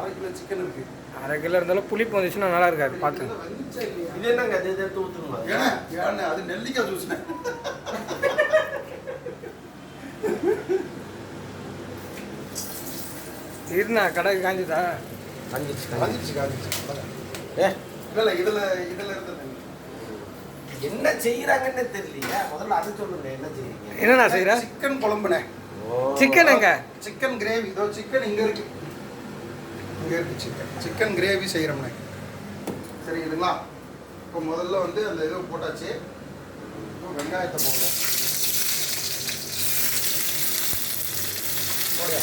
அரை kilo chicken இருக்கு. அரை கிலோ இருந்தாலும் புளிப்பு வந்துச்சுன்னா நல்லா இருக்காது பார்த்து? இது என்னங்க இது இது எடுத்து ஊற்றுங்களா ஏன்னா ஏன்னா அது நெல்லிக்காய் ஜூஸ்னே இருந்தா கடை காஞ்சுதா? காஞ்சிச்சு காஞ்சிச்சு காஞ்சிச்சு ஏ இல்ல இல்ல இதுல இதுல இருந்தது என்ன? செய்யறாங்கன்னு தெரியலையே. முதல்ல அது சொல்லுங்க என்ன செய்றீங்க? என்னண்ணா செய்கிற சிக்கன் குழம்புனே சிக்கன் எங்க? சிக்கன் கிரேவி இதோ சிக்கன் இங்க இருக்கு. இங்க இருக்கு சிக்கன் சிக்கன் கிரேவி செய்யறோம்னே சரிங்களா இப்போ முதல்ல வந்து அந்த இது போட்டாச்சு. இப்போ வெங்காயத்தை போடுறோம். போடுயா.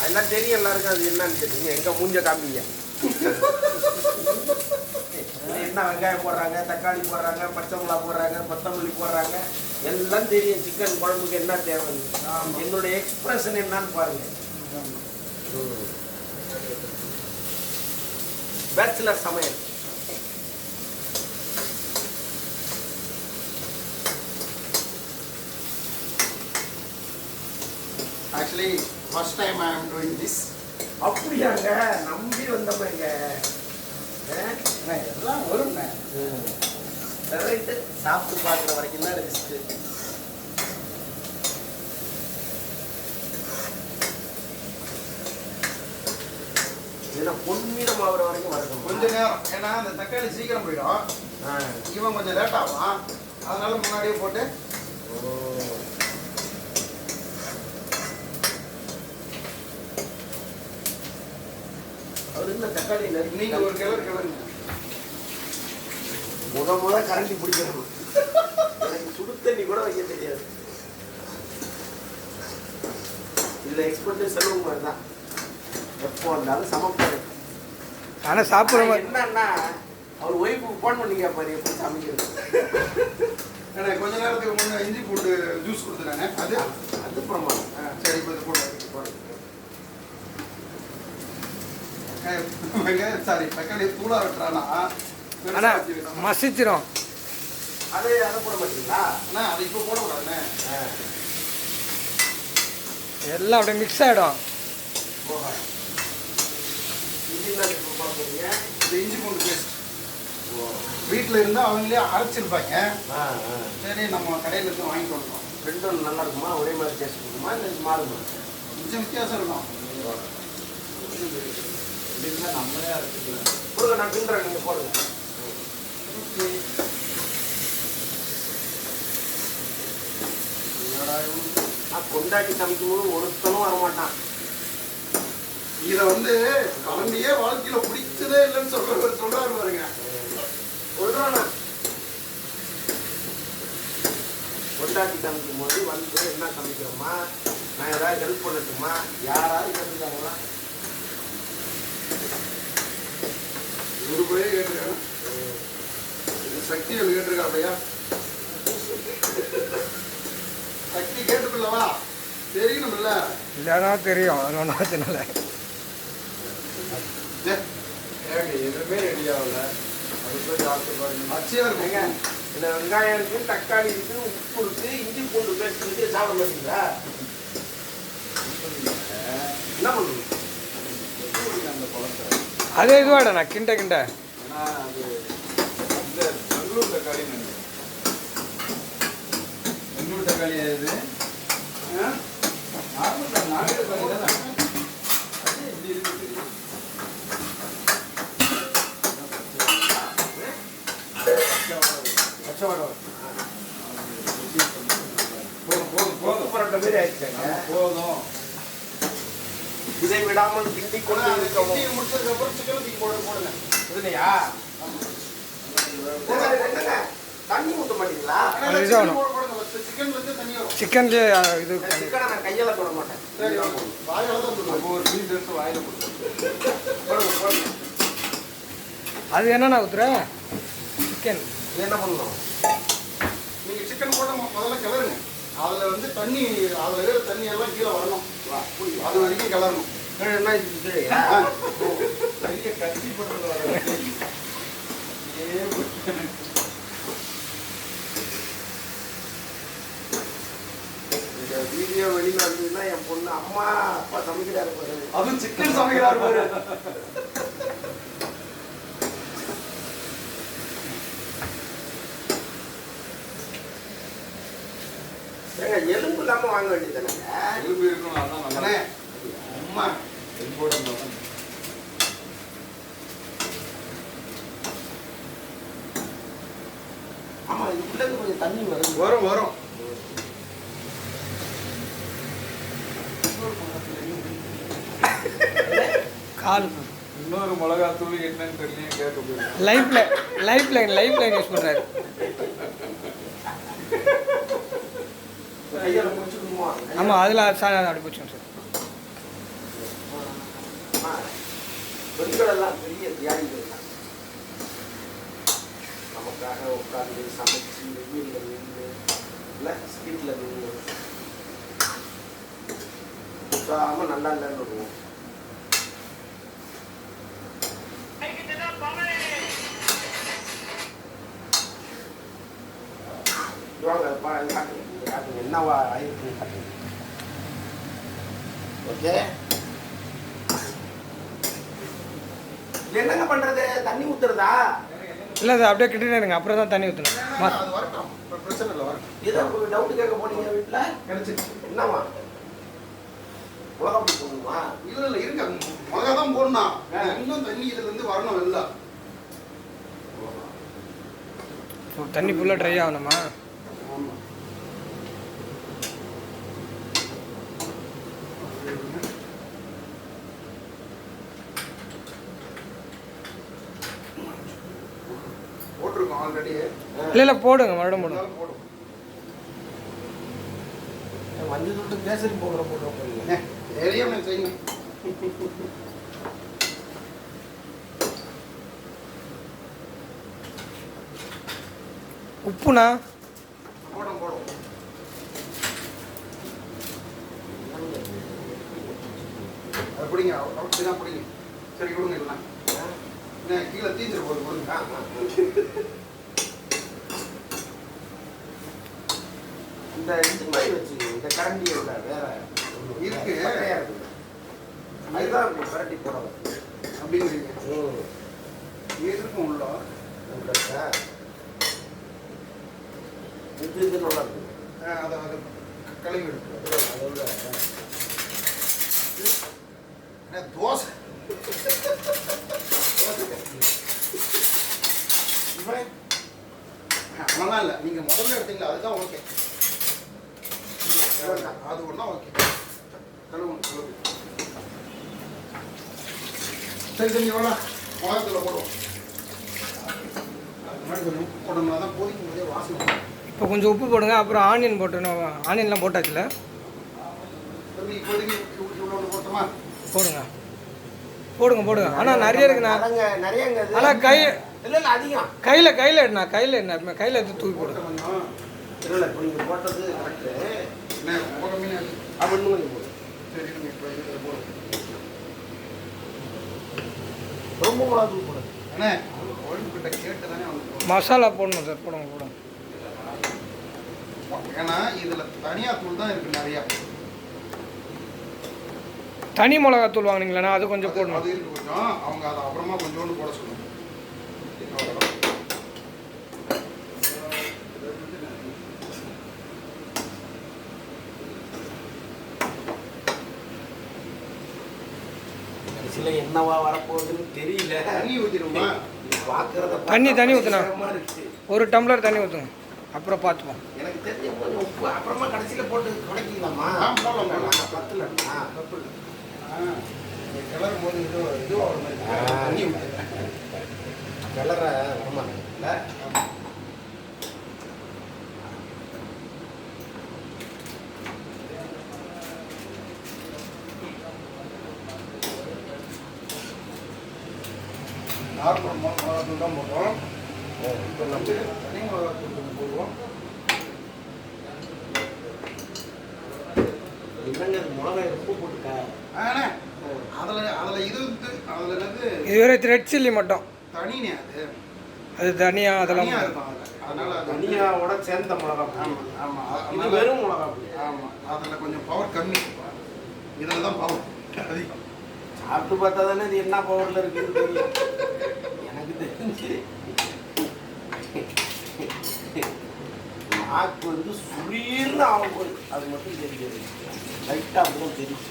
அதெல்லாம் தெரியும் எல்லாருக்கும். அது என்னன்னு தெரியும். எங்க மூஞ்ச காமிங்க. என்ன வெங்காயம் போடுறாங்க தக்காளி போடுறாங்க பச்சை மிளகா போடுறாங்க கொத்தமல்லி போடுறாங்க? எல்லாம் தெரியும். சிக்கன் குழம்புக்கு என்ன தேவைன்னு. ஆமா. என்னுடைய எக்ஸ்பிரஷன் என்னன்னு பாருங்க. பேச்சுலர் சமையல். ஆக்சுவலி ஃபர்ஸ்ட் டைம் ஐ ஆம் டூயிங் திஸ் அப்படியாங்க? நம்பி வந்தவங்க எல்லாம் ரைட்டு சாப்பிட்டு பார்க்குற வரைக்கும் தான் ரிஸ்க்கு இதெல்லாம் பொன்னிறம் ஆகுற வரைக்கும் வரணும் கொஞ்ச நேரம் ஏன்னா அந்த தக்காளி சீக்கிரம் போயிடும். இவன் கொஞ்சம் லேட் ஆகும் அதனால முன்னாடியே போட்டு. அவரு இந்த தக்காளி நீங்க ஒரு கிளறு கிளறுங்க. முத முத கரண்டி பிடிக்கணும். எனக்கு சுடு தண்ணி கூட வைக்க தெரியாது. இதுல எக்ஸ்பர்ட் செல்வகுமார் தான். எப்போ வந்தாலும் சமைப்பாரு ஆனால் சாப்பிட்ற மாதிரி என்னன்னா அவர் ஒய்ஃபுக்கு ஃபோன் பண்ணீங்க பாரு எப்படி சமைக்கிறது? ஏன்னா கொஞ்ச நேரத்துக்கு முன்னே இஞ்சி பூண்டு ஜூஸ் கொடுத்துட்டானே அது? அது பிரமாதம். ஆ, சரி இப்போ இது போடுறேன் போடுறேன் சாரி தக்காளி தூளா வெட்டுறானா? ஆனால். மசிச்சிரும். அது அதை போட மாட்டீங்களா? அண்ணா அதை இப்போ போடக்கூடாதுண்ணே. ஆ. எல்லாம் அப்படியே மிக்ஸ் ஆகிடும் போட போறீங்க இது இஞ்சி பூண்டு பேஸ்ட். வீட்டில் இருந்தால் அவங்களே அரைச்சிருப்பாங்க. ஆ ஆ. சரி நம்ம கடையில இருந்து வாங்கிட்டு வந்தோம் ரெண்டும் நல்லா இருக்குமா? ஒரே மாதிரி டேஸ்ட் இருக்குமா? இல்லை இது மாறுமா? கொஞ்சம் வித்தியாசம் இருக்கும். கொடுங்க நான் பின்றேன் நீங்கள் போடுங்க. கொண்டாட்டி சமைக்கும் போது ஒருத்தனும் வரமாட்டான். இதை வந்து கலண்டியே வாழ்க்கையில பிடிச்சதே இல்லைன்னு சொல்ற சொல்றாரு பாருங்க. சொல்றான கொண்டாட்டி சமைக்கும் போது வந்து என்ன சமைக்கிறோமா? நான் ஏதாவது ஹெல்ப் பண்ணட்டுமா? யாராவது கேட்டுருக்காங்களா? ஒரு பேரே கேட்டிருக்காங்க சக்தி ஒன்று கேட்டிருக்கா சக்தி கேட்டுக்கொள்ளவா? தெரியணும்ல இல்லைன்னா தெரியும். அதனால ஒன்றும் பிரச்சனை இல்லை ஏ, எதுவுமே ரெடி ஆகல. சாப்பிட்டு பாருங்க. அச்சியா ஏங்க, இருக்கும் இதுல வெங்காயம் இருக்கு தக்காளி உப்பு இருக்கு இஞ்சி பூண்டு பேஸ்ட் சாப்பிட மாட்டீங்களா? என்ன பண்ணுவீங்க அந்த குளத்தை அதே இதுவாடா நான் கிண்ட கிண்ட? அது இந்த பெங்களூர் தக்காளி பெங்களூர் தக்காளி இது நார்மல் நாட்டு தக்காளி தானே அது எப்படி இருக்கு தெரியும். வடை போதும் பரோட்டா மாதிரி ஆயிடுச்சாங்க போதும் இதை விடாமல் கிண்டி கொண்டு இருக்கவும் முடிச்சதுக்கு அப்புறம் சிக்கன் தூக்கி போட போடுங்க இதுலையா தண்ணி ஊத்த மாட்டீங்களா சிக்கன் இது நான் கையால மாட்டேன் ஒரு பீஸ் எடுத்து வாயில போடுங்க. அது என்னண்ணா ஊத்துற சிக்கன் இது என்ன பண்ணணும்? நீங்க சிக்கன் போட மொ- முதல்ல கிளறுங்க. அதுல வந்து தண்ணி அதுல இருக்கிற தண்ணி எல்லாம் கீழே வரணும். அது வரைக்கும் கிளறணும். என்ன. பெரிய கத்தி போட்டு வர இந்த வீடியோ வீடியோ வெளியில வந்ததுன்னா என் பொண்ணு அம்மா அப்பா சமைக்கிறாரு பாரு. அதுவும் சிக்கன் சமைக்கிறார் பாரு. இல்லாம வாங்க எலும்பு இருக்கணும் அதான் அம்மா. தான் ஆமா இதுக்குள்ள கொஞ்சம் தண்ணி வருது வரும் வரும். கால். இன்னொரு மிளகா தூள் என்னன்னு தெரியல கேட்க போயிருக்கேன். Life line life line life line use முடிச்சுக்கணுமா ஆமாம் அதில் சார் அப்படி பிடிச்சோம் சார். பெண்கள் பெரிய தியாகிகள் தான் நமக்காக உட்கார்ந்து சமைச்சு வெயிலில் நின்று இல்லை ஸ்ட்ரீட்டில் நின்று உற்சாகமாக நல்லா இல்லைன்னு வாங்க பா காட்டுங்க இங்க காட்டுங்க என்னவா காட்டுங்க ஓகே என்னங்க பண்றது? தண்ணி ஊத்துறதா? இல்லை சார் அப்படியே கிட்டே இருங்க. அப்புறம் தான் தண்ணி ஊற்றணும் அது வரட்டும். இப்ப பிரச்சனை இல்லை வரட்டும். ஏதோ ஒரு டவுட் கேட்க போனீங்க வீட்டுல கிடைச்சிருச்சு. என்னவா உலகம் போகணுமா இல்ல இல்ல இருங்க. மிளகா தான் போடணும். இன்னும் தண்ணி இதுல இருந்து வரணும் ஸோ தண்ணி ஃபுல்லாக ட்ரை ஆகணுமா? இல்லை இல்லை போடுங்க மறுபடியும் போடுங்க. மஞ்சள் தொட்டு கேசரி போடுற போடுற போறீங்க தெரியாம செய்யுங்க. உப்புண்ணா? போடும் போடும் அது பிடிங்க அப்படிதான் பிடிங்க. சரி கொடுங்க இல்லை கீழே தீஞ்சிரு போது கொடுங்க. இந்த இது மாதிரி வச்சுக்கோங்க இந்த கரண்டி இல்ல வேற இருக்கு. அதுதான் இப்படி கரண்டி போடுறது அப்படிங்கிறீங்க. ம். இருக்கும் உள்ள? உங்களுக்கு இது இது நல்லா இருக்குது ஆ, அதை அதை கழுவி எடுத்து. அதோட தோசை? இவன் அதெல்லாம் இல்லை. நீங்க முதல்ல எடுத்தீங்களா? அதுதான் ஓகே ஒன்றா ஓகே. கழுவு சரி சரி எவ்வளோ மிளகாத்தூள போடுவோம் உப்பு போடணும்னா தான் கொதிக்கும் போதே வாசனை. இப்போ கொஞ்சம் உப்பு போடுங்க. அப்புறம் ஆனியன் போட்டுணும் ஆனியன்லாம் போட்டாச்சுல? போடுங்க. போடுங்க போடுங்க. ஆனால் நிறைய இருக்குண்ணா அதங்க நிறையங்க இது. ஆனா கை அதிகம். கையில் கையில் எடுண்ணா. கையில் என்ன? கையில் எடுத்து தூக்கி போடுங்க போட்டது கரெக்டு என்ன கொஞ்சம் போடு சரி இப்போ இதில் போடுவோம் ரொம்ப மிளகா தூள் போடு அண்ணே கோயில்கிட்ட கேட்டு தானே மசாலா போடணும் சார் போடுங்க போடுங்க. ஏன்னா இதுல தனியா தூள் தான் இருக்கு நிறையா. தனி மிளகாத்தூள் வாங்குனீங்களா அது கொஞ்சம் போடணும் அது இருக்கு கொஞ்சம். அவங்க அதை அப்புறமா கொஞ்சோண்டு போட சொல்லுங்க. என்னவா வரப்போகுதுன்னு தெரியல. தண்ணி இது பார்க்கறத தண்ணி, தண்ணி இருக்கு. ஒரு டம்ளர் தண்ணி ஊற்றுங்க அப்புறம் பார்த்துப்போம். எனக்கு தெரிஞ்ச கொஞ்சம் உப்பு அப்புறமா கடைசியில போட்டு. ஆ, இந்த கிளறும் போது இது இது ஆகிற மாதிரி. ஆ. தண்ணி ஊத்து கிளற வரமாட்டேங்கல நார்மல் மிளகாத்தூள் தான் போடுறோம் இப்போ வந்து தனி மிளகாத்தூள் கொஞ்சம் போடுவோம் இதுவரை ரெட் சில்லி மட்டும் அது அது தனியாக அதெல்லாம் தனியாவோட சேர்ந்த மிளகா பொடி. ஆமா ஆமா. அ- இது அதனால- வெறும் மிளகா பொடி. ஆமா. அதில் கொஞ்சம் பவர் கம்மி. இதில் தான் பவர் அதிகம் சாப்பிட்டு பார்த்தா தானே இது என்ன பவர்ல இருக்குன்னு தெரியும். நாக்கு வந்து சுரீர்னு போது அது மட்டும் தெரியாது லைட்டாக அப்படிதான் தெரியும்.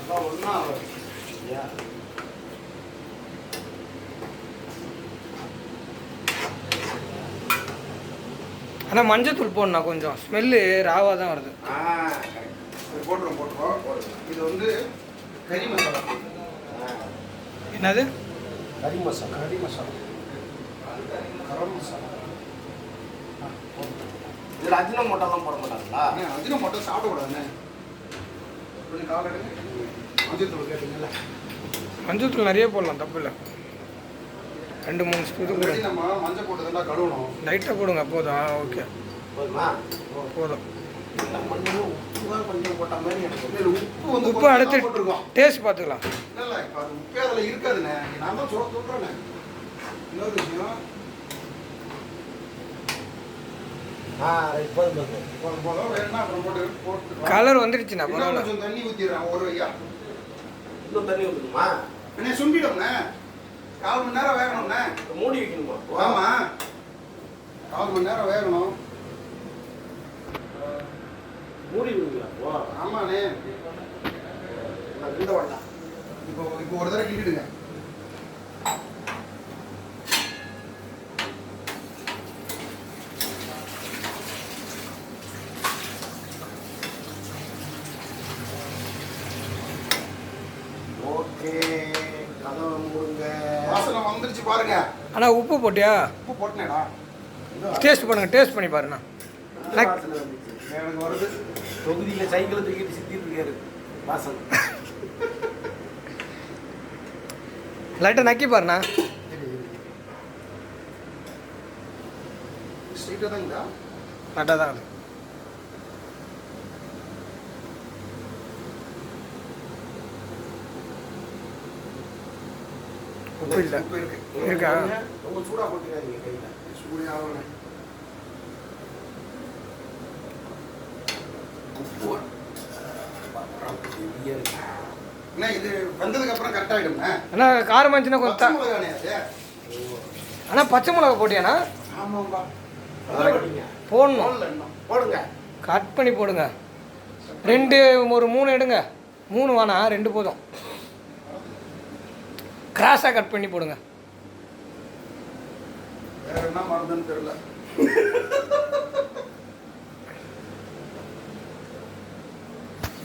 அதான் ஆகாது. ஏன் ஆனால் மஞ்சத்தூள் போடணும் கொஞ்சம். ஸ்மெல்லு ராவாக தான் வருது. ஆ correct. இது வந்து கறி மசாலா. என்னது? கறி மசாலா கறி மசாலா கரம் மசாலா இதில் அஜின மோட்டெல்லாம் போட மாட்டாங்களா? அதிகம் மட்டும் சாப்பிடக்கூடாதுண்ணே. கொஞ்சம் கால் எடுங்க. மஞ்சள் தூள் கேட்டீங்கல்ல. மஞ்சத்தூள் நிறைய போடலாம் தப்பு இல்லை. ரெண்டு மூணு ஸ்பூன் போடுங்க நம்ம மஞ்சள் போட்டு தான் கழுவணும். லைட்டாக போடுங்க போதும். ஆ ஓகே. போதுமா? போதும். இந்த மண்ணு உப்பு தான் கொஞ்சம் போட்ட மாதிரி எனக்கு உப்பு வந்து உப்பு கொஞ்சம் அடுத்து போட்டிருக்கோம் டேஸ்ட் பார்த்துக்கலாம். இல்ல இல்ல இப்ப அது உப்பே அதுல இருக்காதுண்ணே நான் தான் சொல்ல சொல்றேண்ணே இன்னொரு விஷயம் கலர் வந்துருச்சுண்ணா பரவாயில்ல. கொஞ்சம் தண்ணி ஊத்திடுறேன் ஒரு ஐயா. இன்னும் தண்ணி ஊற்றணுமா என்ன சுண்டிடும்ண்ணே. கால் மணி நேரம் வேகணும்ண்ணே. மூடி வைக்கணுமா? ஆமா. கால் மணி நேரம் வேகணும். மூடி விடுங்களா ஓ ஆமாண்ணே. இந்த வேண்டாம் இப்போ இப்போ ஒரு தடவை கிண்டிடுங்க. வாசனை வந்துருச்சு பாருங்க. ஆனால் உப்பு போட்டியா? உப்பு போட்டனேடா. டேஸ்ட் பண்ணுங்க டேஸ்ட் பண்ணி பாருண்ணா. எனக்கு வருது தொகுதியில சைக்கிளை தூக்கிட்டு சுத்திட்டு இருக்காரு வாசன் லைட்டாக நக்கி பாருண்ணா ஸ்ட்ரீட்டாக தான் இருக்கு. உப்பு இல்லை இருக்கு? ரொம்ப சூடா போட்டுக்காதீங்க கையில சூரிய ஆகணும் உப்பு ஹெவியா இருக்கு. என்ன இது வந்ததுக்கு அப்புறம் கரெக்ட் ஆயிடும்ண்ணே. ஆனால் காரம் இருந்துச்சுன்னா கொஞ்சம் பச்சை மிளகா போட்டியாண்ணா? ஆமாம்பா. போடணும். போடுங்க. கட் பண்ணி போடுங்க. ரெண்டு ஒரு மூணு எடுங்க. மூணு வேணாம் ரெண்டு போதும். கிராஸாக கட் பண்ணி போடுங்க. வேற என்ன மருந்துன்னு தெரியல.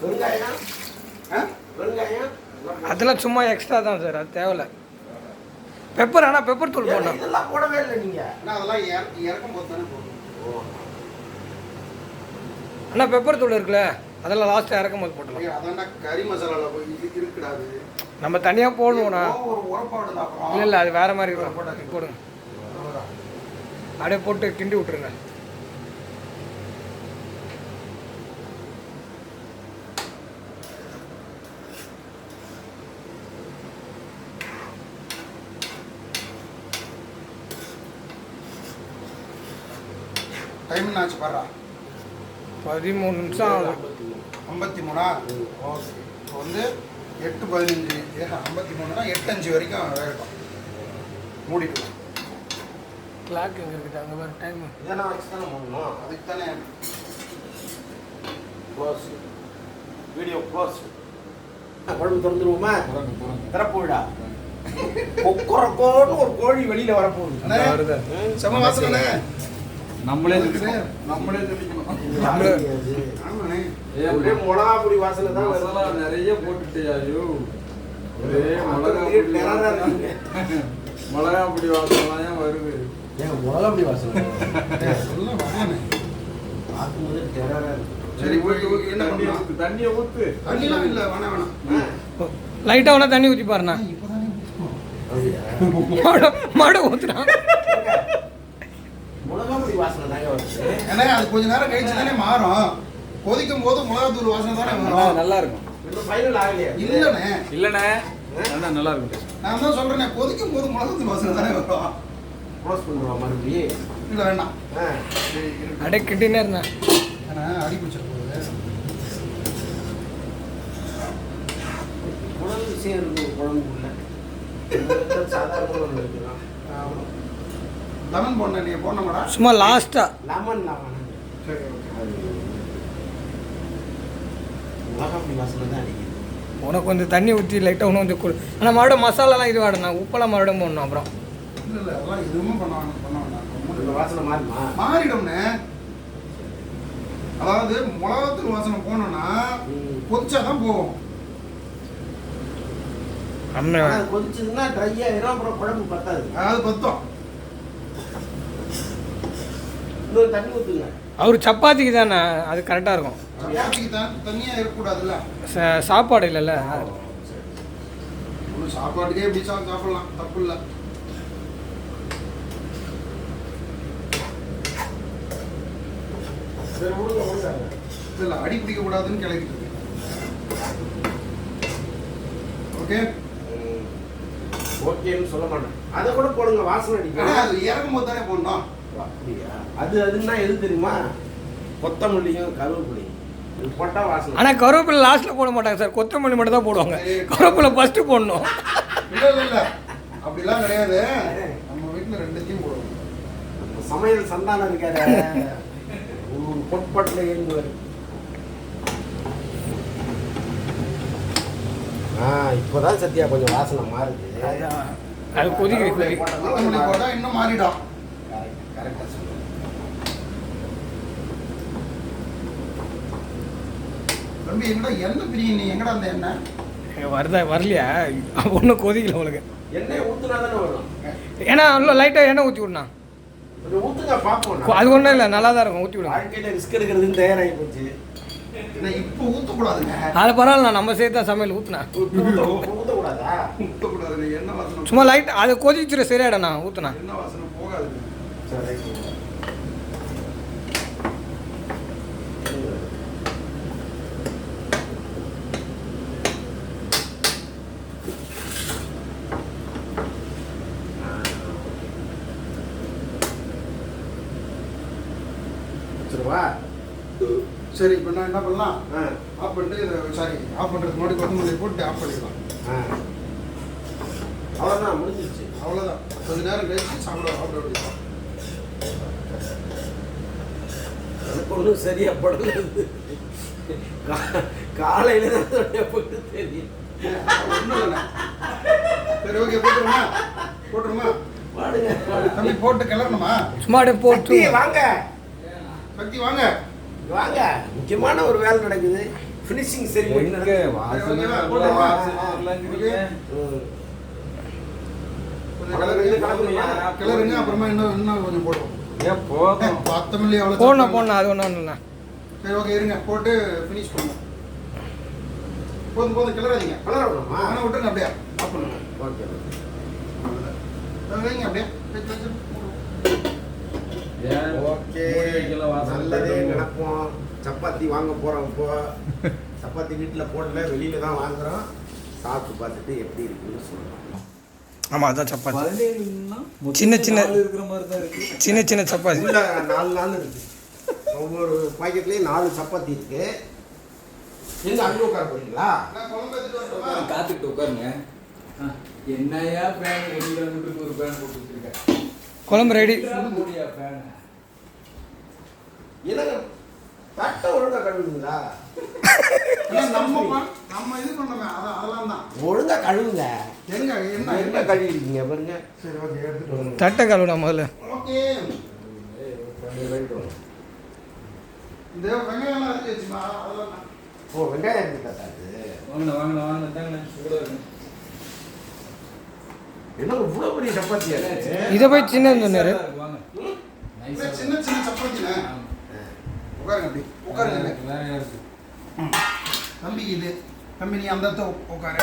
வெங்காயம் ஆ? வெங்காயம். அதெல்லாம் சும்மா எக்ஸ்ட்ரா தான் சார் அது தேவையில்ல. பெப்பர் ஆனால் பெப்பர் தூள் போடணும். இதெல்லாம் போடவே இல்லை நீங்க. ஆனா அதெல்லாம் இற- இறக்கும் போது தானே போடணும். ஆனால் பெப்பர் தூள் இருக்குல்ல அதெல்லாம் லாஸ்ட்டாக இறக்கும் போது போட்டலாம் கறி மசாலால போய் இது இருக்குடாது நம்ம தனியாக போடணும்ண்ணா. ஒரு உரப்பாடு அப்புறம். இல்லை இல்லை அது வேறு மாதிரி போடுங்க. அப்படியே போட்டு கிண்டி விட்ருங்க டைம் என்ன ஆச்சு பாரு பதிமூணு நிமிஷம் ஆகுது. ஐம்பத்தி மூணா ஓகே இப்போ வந்து எட்டு பதினஞ்சு ஏன்னா ஐம்பத்தி மூணுனா எட்டு அஞ்சு வரைக்கும் வேகட்டும் மூடிக்கலாம் கிளாக் எங்கே இருக்குது? அங்கே வேறு டைம் இதெல்லாம் வச்சு தானே போடணும் அதுக்கு தானே. க்ளோஸ் வீடியோ க்ளோஸ் குழம்பு திறந்துருவோமா? திறப்பு விழா. கொக்கரக்கோன்னு ஒரு கோழி வெளியில வரப்போகுது. செம வாசனை நம்மளே. நம்மளே தெரிஞ்சுக்கணும். நம்மளே- ஆமாண்ணே. ஏன் ஒரே மிளகா பொடி வாசனை தான் வருது. மசாலா நிறைய போட்டுட்டியா ஐயோ. ஒரே மிளகா அப்படியே பொடி டெரரா வாசனை. இருக்குங்க. மிளகா பொடி வாசனை ஏன் வருது? ஏங்க மிளகா பொடி வாசனை சொல்ல வாங்கண்ணே பார்க்கும்போது டெரரா இருக்கு. சரி போய் என்ன ஊத்து, தண்ணியை ஊத்து. தண்ணிலாம் இல்லை வேணாம் வேணாம். லைட்டாக வேணா தண்ணி ஊற்றி பாருண்ணா இப்போதானே மாடு மாடு ஊற்றுறான் மிளகா பொடி வாசனை தாங்க வருது. ஏன்னா அது கொஞ்ச நேரம் கழிச்சு தானே மாறும். கொதிக்கும் போது மிளகாத்தூள் வாசனை தானே வரும். நல்லா இருக்கும். இன்னும் ஃபைனல் ஆகலையா. இல்லைண்ணே. இல்லண்ணே. நல்லா நல்லா இருக்கும். நான் தான் சொல்றேனே கொதிக்கும் போது மிளகாத்தூள் வாசனை தானே வரும். க்ளோஸ் பண்ணுவா மறுபடியும். இல்லை வேண்டாம். ஆ சரி, இருக்கு. அடே கிட்டினே இருந்தேன் ஏன்னா அடி பிடிச்சிட போகுது. குழம்பு விஷயம் இருக்கு குழம்புக்குள்ள சாதாரண குழம்பு இருக்குதான் லெமன் போடணும் நீங்கள் போடணுமாடா சும்மா லாஸ்ட்டாக லெமன் லெமன். சரி ஓகே. உனக்கு கொஞ்சம் தண்ணி ஊற்றி லைட்டாக ஒன்று கொஞ்சம் கொடு. ஆனால் மறுபடியும் மசாலாலாம் இது வாடணும் உப்பெல்லாம் மறுபடியும் போடணும் அப்புறம். இல்லை இல்லை அதெல்லாம் எதுவுமே பண்ண வேணாம் பண்ண வேண்டாம் வாசனை மாறுமா? மாறிடும்னே அதாவது மிளகாத்தூள் வாசனை போனோம்னா. கொதிச்சா தான் போகும். கொதிச்சதுன்னா ட்ரை ஆயிரும் அப்புறம் குழம்பு பத்தாது. அது பத்தம் இன்னொரு தண்ணி ஊற்றுங்க அவர் சப்பாத்திக்கு தானே அது கரெக்டாக இருக்கும். சப்பாத்திக்கு தான் தண்ணியாக இருக்கக்கூடாதுல்ல? ச- சாப்பாடு இல்லைல்ல. ஒன்றும் சாப்பாட்டுக்கே எப்படி சாப்பிடலாம் தப்பு இல்லை. இல்லை அடி பிடிக்க கூடாதுன்னு இருக்கேன் ஓகே. ஓகேன்னு சொல்ல மாட்டேன். அதை கூட போடுங்க வாசனை ஆனா அடிக்கும் அது இறக்கும் போது தானே போடணும். அப்படியா? அது அதுன்னா எது தெரியுமா? கொத்தமல்லியும் கருவேப்பிலையும். போட்டால் வாசனை. ஆனால் கருவேப்பிலை லாஸ்ட்டில் போட மாட்டாங்க சார். கொத்தமல்லி மட்டும் தான் போடுவாங்க. கருவேப்பிலை. ஃபஸ்ட்டு போடணும். இல்லை இல்லை இல்லை. அப்படிலாம் கிடையாது. நம்ம வீட்டில் ரெண்டுத்தையும் போடுவோம். நம்ம சமையல் சந்தானம் இருக்காரு ஒரு பொட்பட்டில் எழுந்துவார் ஆ இப்போதான் சத்யா கொஞ்சம் வாசனை மாறுது. அது கொதிக்குது கொதி கொத்தமல்லி போட்டால் இன்னும் மாறிடும். கரெக்டாக சொல்லுங்க. தம்பி எங்கடா எண்ணெய் பிரியும் நீ? எங்கடா அந்த எண்ணெய்? வருதா வரலையா? ஒன்றும் கொதிக்கல உங்களுக்கு. எண்ணெய் ஊற்றுனா தானே வரும். ஏன்னா இல்லை லைட்டாக எண்ணெய் ஊற்றி விடணும். கொஞ்சம் ஊற்றுங்க பார்ப்போம் அது ஒன்றும் இல்லை நல்லா தான் இருக்கும் ஊற்றி விடுங்க. வாழ்க்கையில் ரிஸ்க் எடுக்கிறதுன்னு தயாராகி போச்சு. இப்போ ஊற்றக்கூடாதுங்க அது பரவாயில்ல நான் நம்ம சேர்த்து தான் சமையல் ஊற்றினேன் ஊற்றக்கூடாதா வாசனை சும்மா லைட் அது கொதிச்சுரு சரியாயிடும் நான் ஊற்றினேன் எண்ணெய் வாசனை போகாதுங்க. சரி வச்சிருவா சரி இப்போ நான் என்ன பண்ணலாம்? ஆஃப் பண்ணிட்டு சாரி ஆஃப் பண்ணுறதுக்கு முன்னாடி கொத்தமல்லி போட்டு ஆஃப் பண்ணிடலாம் அவ்வளோதான் முடிஞ்சிருச்சு. அவ்வளோதான் கொஞ்ச நேரம் கழிச்சு சாப்பிட சாப்பிட எனக்கு ஒன்றும் சரியா படல காலையில தான் சரியா போட்டு தெரியும். சரி ஓகே போட்டுருமா? போட்டுருமா? பாடுங்க தம்பி போட்டு கிளறணுமா? சும்மா போட்டு. வாங்க. சக்தி வாங்க. வாங்க. முக்கியமான ஒரு வேலை நடக்குது. ஃபினிஷிங் சரி வாசனை போட்டு வா. வரலங்கிறீங்க. கொஞ்சம் கிளறுங்க கிளறுங்க அப்புறமா இன்னும் இன்னும் கொஞ்சம் போடுவோம். ஏன் போதும். கொத்தமல்லி அவ்வளோ போடணும் போடணும் அது ஒன்றும் சரி ஓகே இருங்க. போட்டு ஃபினிஷ் பண்ணுங்க போதும் போதும். கிளறாதீங்க. கலர் விடணுமா ஆனால் விட்டுருங்க அப்படியே. ஆஃப் பண்ணுங்க. ஓகே. வைங்க அப்படியே. ஓகே. நல்லதே. நினைப்போம். சப்பாத்தி வாங்க போறோம் இப்போ. சப்பாத்தி வீட்டில் போடல வெளியில தான் வாங்குறோம். சாப்பிட்டு பார்த்துட்டு எப்படி இருக்குன்னு சொல்றோம். ஆமாம் அதான் சப்பாத்தி. சின்ன சின்ன- நாலு இருக்கிற மாதிரி தான் இருக்கு. சின்ன சின்ன சப்பாத்தி. உள்ள நாலு நாள் இருக்கு. ஒவ்வொரு பாக்கெட்லயும் நாலு சப்பாத்தி இருக்கு. எங்க அங்க உட்கார போறீங்களா? காத்துக்கிட்டு உட்காருங்க. ஆ, என்னையா ரெண்டு கிலோமீட்டருக்கு ஒரு ஃபேன் போட்டு வச்சிருக்கேன் குழம்பு ரெடி முடியா ஃபேன் என்னங்க தட்டை ஒழுங்கா கழுவுங்களா நம்ம நம்ம இது பண்ணோமே அதான் அதெல்லாம் தான். ஒழுங்கா கழுவுங்க. எங்க என்ன? என்ன கழுவிருக்கீங்க பாருங்க. சரி ஓகே எடுத்துட்டு வரணும் தட்டை கழுவிடா முதல்ல. ஓகே. இந்த வெங்காயம் அரைச்சி வச்சுமா? அதெல்லாம். ஓ வெங்காயம் தாத்தா இது வாங்கண்ணா வாங்கண்ணா வாங்கண்ணா தாங்கண்ணா சூடாக இருக்கு. என்ன இவ்வளவு பெரிய சப்பாத்தியா இருக்கு இதை போய் சின்ன சொன்னாரு. சின்ன சின்ன சப்பாத்திண்ணே உட்காருங்க அப்படி. உட்காருங்க. தம்பி இது. தம்பி நீ அந்த உட்காரு.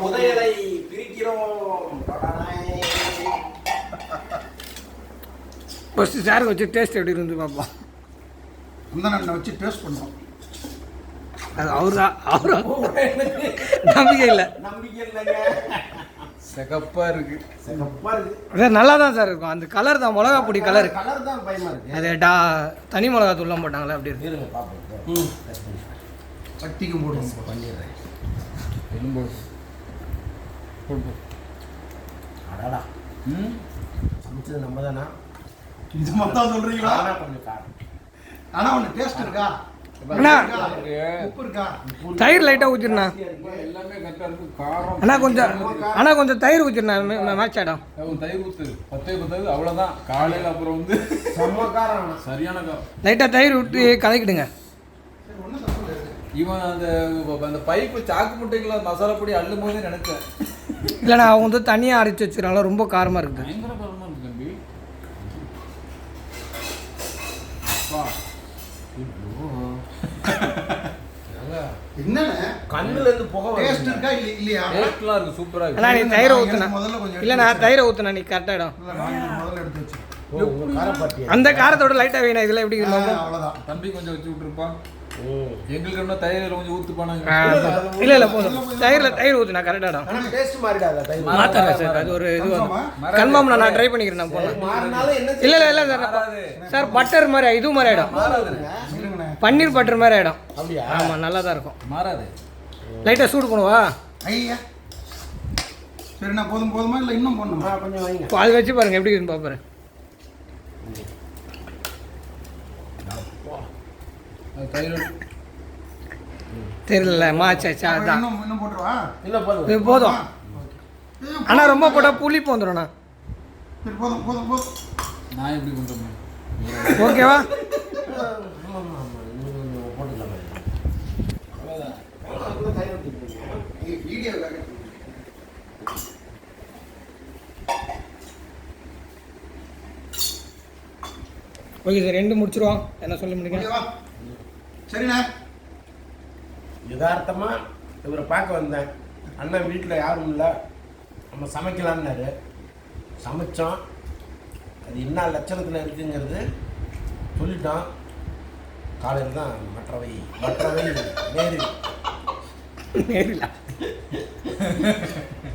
புதையலை பிரிக்கிறோம். ஃபஸ்ட்டு சாருக்கு வச்சு டேஸ்ட் எப்படி இருந்து பார்ப்போம் அந்த நான் வச்சு டேஸ்ட் பண்ணுறோம் அது அவரா அவரா? நம்பிக்கை இல்லை. நம்பிக்கை இல்லைங்க. சிகப்பா இருக்கு. சிகப்பா இருக்கு. சார் நல்லா தான் சார் இருக்கும். அந்த கலர் தான் மிளகா பொடி கலர் கலர் தான் பயமா இருக்கு. அது டா தனி மிளகா தூள்லாம் போட்டாங்களே அப்படி இருக்கு. இருங்க பாப்போம் ம். Test பண்ணி பாருங்க. சட்டிக்கும் போடுவோம் பண்ணிடுறேன். எலும்பு. போடு, போடு. அடடா. ம்? சமைச்சது நம்ம தானா இது மட்டும் தான் சொல்றீங்களா? ஆனா கொஞ்சம் காரம். ஆனா ஒண்ணு டேஸ்ட் இருக்கா? அண்ணா உப்பு இருக்கா? தயிர் லைட்டாக ஊற்றிருண்ணா அண்ணா கொஞ்சம் அண்ணா கொஞ்சம் தயிர் ஊற்றிருண்ணா மேட்ச் அவன் தயிர் ஊத்து. பத்தே பத்தாது அவ்வளவுதான். காலையில அப்புறம் வந்து செம்ம காரம். ஆனா. சரியான காரம். லைட்டாக தயிர் விட்டு கலக்கிடுங்க சரி ஒன்றும் தப்பு இல்லை இவன் அந்த அந்த பைப்பு சாக்கு முட்டைக்குள்ள மசாலா பொடி அள்ளும் போதே நினைச்சேன். இல்லைண்ணா அவங்க வந்து தனியாக அரைச்சி வச்சுருக்காங்களா ரொம்ப காரமாக இருக்குது. பயங்கர காரமா இருக்கு தம்பி. வா. என்னண்ணே? கண்ணுல இருந்து புகை டேஸ்ட் இருக்கா இல்லை இல்லையா? டேஸ்ட்லாம் இருக்கு சூப்பரா அண்ணா இருக்கு நீ தயிரை எனக்கு ஊற்றுண்ணா முதல்ல கொஞ்சம் இல்லைண்ணா தயிரை ஊற்றுண்ணா நீ கரெக்டாகிடும் இல்லை, நான் முதல்ல எடுத்து வச்சு அந்த காரத்தோட லைட்டாக வேணும் இதில் எப்படி அவ்வளோதான் தம்பி கொஞ்சம் வச்சு விட்டுருப்பா. எங்களுக்கு என்ன தயிரில் கொஞ்சம் ஊத்துப்பானாங்க இல்லை இல்லை போதும். தயிரில் தயிர் கரெக்டாகிடும் ஆனா டேஸ்ட் மாறிடாதா தயிர் மாற்றல சார் அது ஒரு இது கன்ஃபார்மா? நான் ட்ரை பண்ணிக்கிறேன் நான் போனேன் இல்லை இல்லை இல்லை சார். சார் பட்டர் மாதிரி இது மாதிரி இருங்கண்ணே பன்னீர் பட்டர் மாதிரி ஆகிடும் அப்படியா? ஆமாம் நல்லா தான் இருக்கும். மாறாது. லைட்டாக சூடு பண்ணுவா? ஐயா. சரிண்ணா போதும் போதுமா? இல்லை இன்னும் போடணுமா? கொஞ்சம் அது வச்சு பாருங்க எப்படி இருக்குன்னு பார்ப்பறேன் அது தயிர் தெரியல மாச்சாச்சா அதான். இன்னும் இன்னும் போட்டுருவா? இல்ல போதும். இது போதும். ஏய், ஆனால் ரொம்ப போட்டால் புளிப்பு வந்துடும்ண்ணா சரி போதும் போதும் போதும். நான் எப்படி பண்றேன் ஓகேவா? ஓகே சார் ரெண்டு முடிச்சிருவோம். என்ன சொல்ல முடியுங்க ஓகேவா? சரிண்ணே. யதார்த்தமா இவரை பார்க்க வந்தேன். அண்ணன் வீட்டில் யாரும் இல்லை. நம்ம சமைக்கலாம்னாரு. சமைச்சோம். அது என்ன லட்சணத்தில் இருக்குங்கிறது சொல்லிட்டோம். காலையில் தான் மற்றவை மற்றவை நேரில். நேரில்?